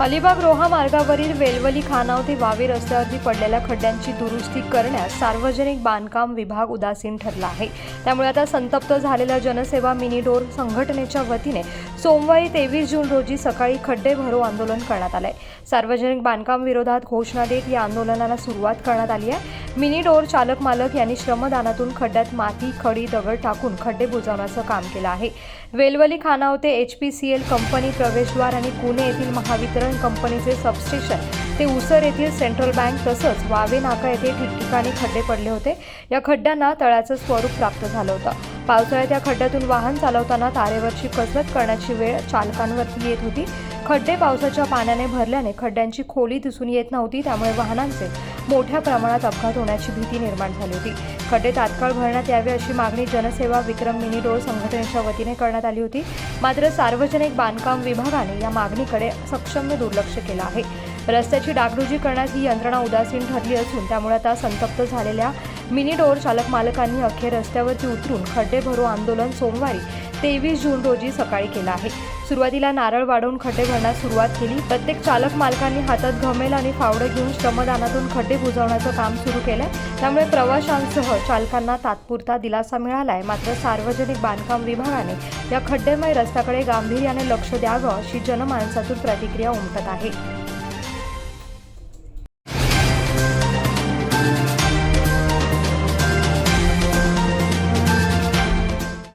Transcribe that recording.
अलिबाग रोहा मार्गावरील वेलवली खानाव ते वावे रस्त्यावरती पडलेल्या खड्ड्यांची दुरुस्ती करण्यास सार्वजनिक बांधकाम विभाग उदासीन ठरला आहे. त्यामुळे आता संतप्त झालेल्या जनसेवा मिनी डोर संघटनेच्या वतीने सोमवारी तेवीस जून रोजी सकाळी खड्डे भरो आंदोलन करण्यात आलंय. सार्वजनिक बांधकाम विरोधात घोषणा देत या आंदोलनाला सुरुवात करण्यात आली आहे. मिनी डोर चालक मालक यांनी श्रमदानातून खड्ड्यात माती खडी दगड टाकून खड्डे बुजवण्याचं काम केलं आहे. Velavali Khanavate H P C L company प्रवेशद्वार आणि पुणे येथील महावितरण कंपनीचे सबस्टेशन. ते उसर येथील सेंट्रल बँक तसंच वावे नाका येथे ठिकठिकाणी खड्डे पडले होते. या खड्ड्यांना तळ्याचं स्वरूप प्राप्त झालं होतं. पावसाळ्यात या खड्ड्यातून वाहन चालवताना तारेवरची कसरत करण्याची वेळ चालकांवरती येत होती. खड्डे पावसाच्या पाण्याने भरल्याने खड्ड्यांची खोली दिसून येत नव्हती त्यामुळे वाहनांचे मोठ्या प्रमाणात अपघात होण्याची भीती निर्माण झाली होती. खड्डे तात्काळ भरण्यात यावे अशी मागणी जनसेवा विक्रम मिनी डोर संघटनेच्या वतीने करण्यात आली होती. मात्र सार्वजनिक बांधकाम विभागाने या मागणीकडे सक्षम्य दुर्लक्ष केलं आहे. रस्त्याची डागडुजी करण्यात ही यंत्रणा उदासीन ठरली असून त्यामुळे आता संतप्त झालेल्या मिनी डोर चालक मालकांनी अखेर रस्त्यावरती उतरून खड्डे भरो आंदोलन सोमवारी तेवीस जून रोजी सकाळी केलं आहे. सुरुवातीला नारळ वाढवून खड्डे भरण्यास सुरुवात केली. प्रत्येक चालक मालकांनी हातात घमेल आणि फावडं घेऊन श्रमदानातून खड्डे बुजवण्याचं काम सुरू केलं त्यामुळे प्रवाशांसह चालकांना तात्पुरता दिलासा मिळालाय. मात्र सार्वजनिक बांधकाम विभागाने या खड्डेमय रस्त्याकडे गांभीर्याने लक्ष द्यावं अशी जनमानसातून प्रतिक्रिया उमटत आहे.